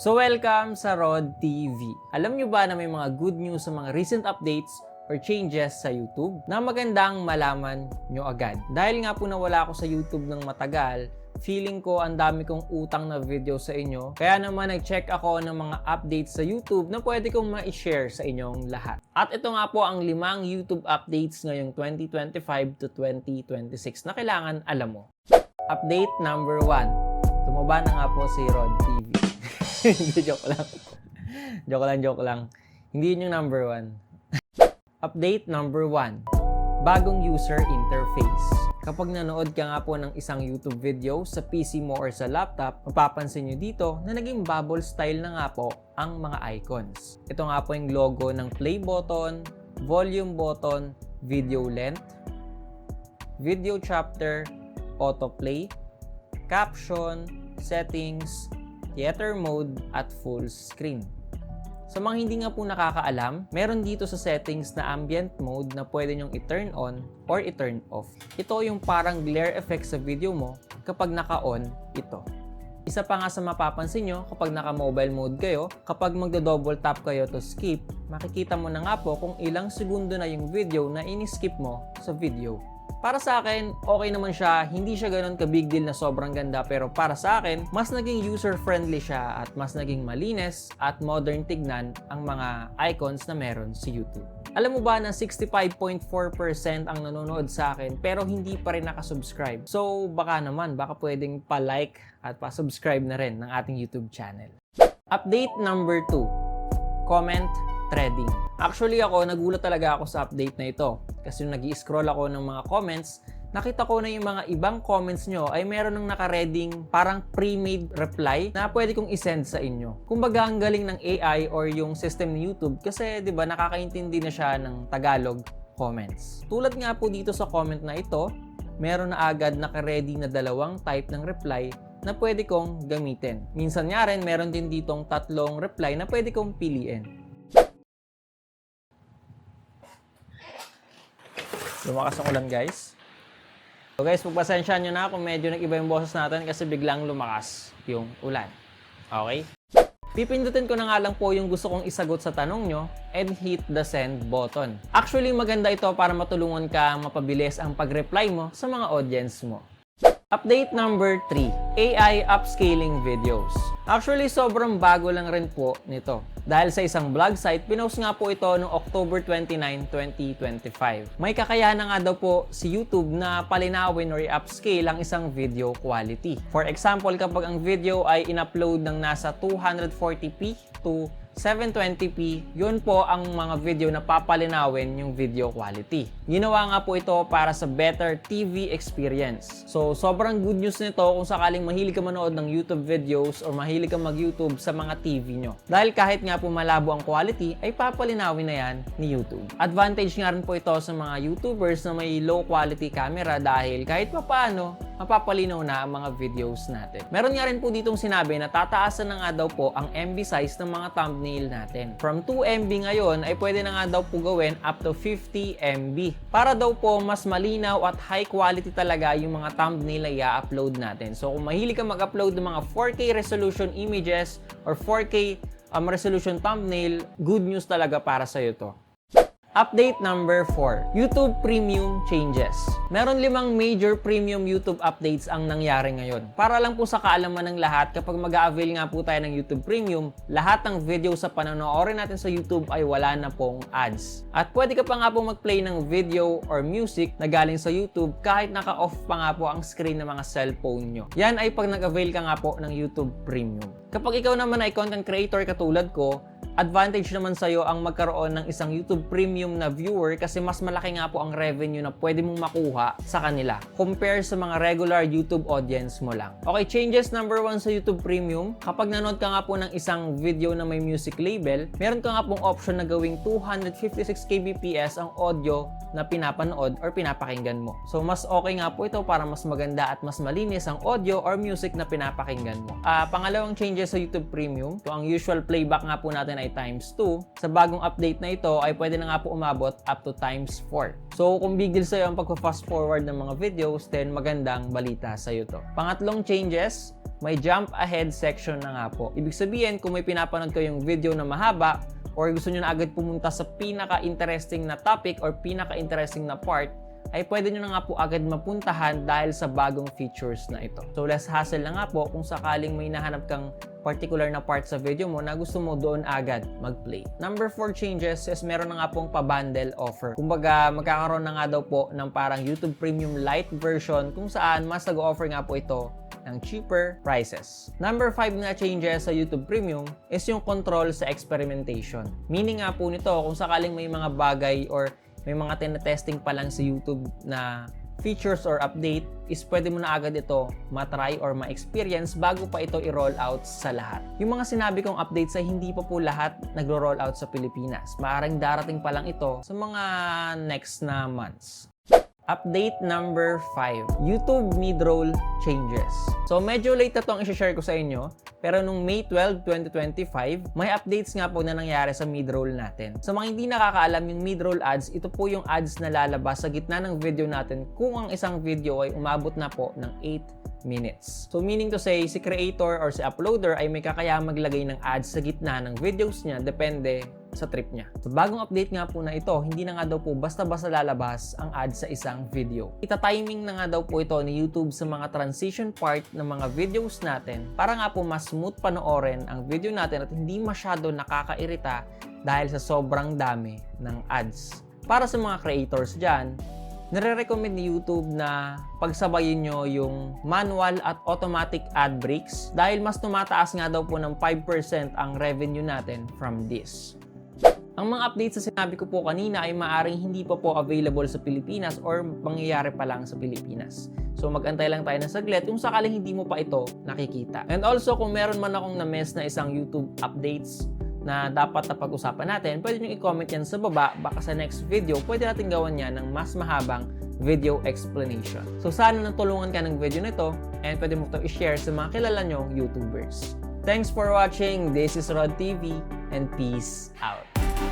So welcome sa Rod TV. Alam nyo ba na may mga good news sa mga recent updates or changes sa YouTube na magandang malaman nyo agad. Dahil nga po nawala ako sa YouTube ng matagal, feeling ko ang dami kong utang na video sa inyo. Kaya naman nag-check ako ng mga updates sa YouTube na pwede kong ma-share sa inyong lahat. At ito nga po ang limang YouTube updates ngayong 2025 to 2026 na kailangan alam mo. Update number 1. Tumaba na nga po si Rod TV. Hindi, joke lang. joke lang, joke lang. Hindi yun yung number 1. Update number 1. Bagong user interface. Kapag nanood ka nga po ng isang YouTube video sa PC mo or sa laptop, mapapansin nyo dito na naging bubble style na nga po ang mga icons. Ito nga po yung logo ng play button, volume button, video length, video chapter, autoplay, caption, settings, theater mode, at full screen. Sa mga hindi nga po nakakaalam, meron dito sa settings na ambient mode na pwede nyong i-turn on or i-turn off. Ito yung parang glare effect sa video mo kapag naka-on ito. Isa pa nga sa mapapansin nyo kapag naka-mobile mode kayo, kapag magdo-double tap kayo to skip, makikita mo na nga po kung ilang segundo na yung video na ini-skip mo sa video. Para sa akin, okay naman siya. Hindi siya ganun ka big deal na sobrang ganda. Pero para sa akin, mas naging user-friendly siya at mas naging malinis at modern tignan ang mga icons na meron sa YouTube. Alam mo ba na 65.4% ang nanonood sa akin pero hindi pa rin nakasubscribe. So baka naman, baka pwedeng pa-like at pa-subscribe na rin ng ating YouTube channel. Update number 2. Comment threading. Actually ako, nagulat talaga ako sa update na ito. Kasi nung nag scroll ako ng mga comments, nakita ko na yung mga ibang comments nyo ay meron ng naka-reading parang pre-made reply na pwede kong isend sa inyo. Kumbaga ang galing ng AI or yung system ni YouTube kasi 'di ba nakakaintindi na siya ng Tagalog comments. Tulad nga po dito sa comment na ito, meron na agad naka-ready na dalawang type ng reply na pwede kong gamitin. Minsan nga rin, meron din ditong tatlong reply na pwede kong piliin. Lumakas ang ulan guys. So guys, pagpasensyahan nyo na kung medyo nag-iba yung boses natin kasi biglang lumakas yung ulan. Okay? Pipindutin ko na nga lang po yung gusto kong isagot sa tanong nyo and hit the send button. Actually, maganda ito para matulungan ka mapabilis ang pag-reply mo sa mga audience mo. Update number 3, AI upscaling videos. Actually, sobrang bago lang rin po nito. Dahil sa isang blog site, pinost nga po ito noong October 29, 2025. May kakayahan nga daw po si YouTube na palinawin or i-upscale ang isang video quality. For example, kapag ang video ay in-upload ng nasa 240p to 720p, yun po ang mga video na papalinawin yung video quality. Ginawa nga po ito para sa better TV experience. So, sobrang good news nito kung sakaling mahilig ka manood ng YouTube videos or mahilig ka mag-YouTube sa mga TV nyo. Dahil kahit nga po malabo ang quality, ay papalinawin na yan ni YouTube. Advantage nga rin po ito sa mga YouTubers na may low quality camera dahil kahit pa paano, mapapalinaw na ang mga videos natin. Meron nga rin po ditong sinabi na tataasan na nga daw po ang MB size ng mga thumbnail natin. From 2 MB ngayon ay pwede na nga daw po gawin up to 50 MB. Para daw po mas malinaw at high quality talaga yung mga thumbnail na i-upload natin. So kung mahilig ka mag-upload ng mga 4K resolution images or 4K um, resolution thumbnail, good news talaga para sa'yo to. Update number 4, YouTube Premium Changes. Meron limang major premium YouTube updates ang nangyari ngayon. Para lang po sa kaalaman ng lahat, kapag mag-avail nga po tayo ng YouTube Premium, lahat ng video sa panonoorin natin sa YouTube ay wala na pong ads. At pwede ka pa nga po mag-play ng video or music na galing sa YouTube kahit naka-off pa nga po ang screen ng mga cellphone nyo. Yan ay pag nag-avail ka nga po ng YouTube Premium. Kapag ikaw naman ay content creator katulad ko, advantage naman sa'yo ang magkaroon ng isang YouTube Premium na viewer kasi mas malaki nga po ang revenue na pwede mong makuha sa kanila compare sa mga regular YouTube audience mo lang. Okay, changes number one sa YouTube Premium. Kapag nanood ka nga po ng isang video na may music label, meron ka nga pong option na gawing 256 kbps ang audio na pinapanood or pinapakinggan mo. So, mas okay nga po ito para mas maganda at mas malinis ang audio or music na pinapakinggan mo. Ah, pangalawang changes sa YouTube Premium, so ang usual playback nga po natin ay times 2. Sa bagong update na ito ay pwede na nga po umabot up to times 4. So kung big deal sa'yo ang pagpa-fast forward ng mga videos, then magandang balita sa'yo to. Pangatlong changes, may jump ahead section na nga po. Ibig sabihin, kung may pinapanood kayong video na mahaba or gusto nyo na agad pumunta sa pinaka-interesting na topic or pinaka-interesting na part, ay pwede nyo na nga po agad mapuntahan dahil sa bagong features na ito. So less hassle na nga po kung sakaling may nahanap kang particular na part sa video mo na gusto mo doon agad mag-play. Number 4 changes is meron na nga pong pa-bundle offer. Kumbaga magkakaroon na nga daw po ng parang YouTube Premium Lite version kung saan mas nag-offer nga po ito ng cheaper prices. Number 5 na changes sa YouTube Premium is yung control sa experimentation. Meaning nga po nito kung sakaling may mga bagay or may mga tinetesting pa lang sa YouTube na features or update is pwede mo na agad ito matry or ma-experience bago pa ito i-roll out sa lahat. Yung mga sinabi kong updates ay hindi pa po lahat nagro-roll out sa Pilipinas. Maaaring darating pa lang ito sa mga next na months. Update number 5. YouTube mid-roll changes. So medyo late na itong i-share ko sa inyo. Pero nung May 12, 2025, may updates nga po na nangyari sa mid-roll natin. Sa mga hindi nakakaalam yung mid-roll ads, ito po yung ads na lalabas sa gitna ng video natin kung ang isang video ay umabot na po ng 8 minutes. So meaning to say, si creator or si uploader ay may kakaya maglagay ng ads sa gitna ng videos niya depende sa trip niya. So bagong update nga po na ito, hindi na nga daw po basta-basta lalabas ang ads sa isang video. Ita-timing na nga daw po ito ni YouTube sa mga transition part ng mga videos natin para nga po mas smooth panoorin ang video natin at hindi masyado nakakairita dahil sa sobrang dami ng ads. Para sa mga creators dyan, nire-recommend ni YouTube na pagsabayin nyo yung manual at automatic ad breaks dahil mas tumataas nga daw po ng 5% ang revenue natin from this. Ang mga updates na sinabi ko po kanina ay maaring hindi pa po available sa Pilipinas or mangyayari pa lang sa Pilipinas. So magantay lang tayo ng saglit kung sakaling hindi mo pa ito nakikita. And also kung meron man akong na-miss na isang YouTube updates na dapat na pag-usapan natin, pwede nyo i-comment yan sa baba. Baka sa next video, pwede natin gawan yan ng mas mahabang video explanation. So sana natulungan ka ng video nito and pwede mo ito i-share sa mga kilala nyong YouTubers. Thanks for watching. This is Rod TV and peace out.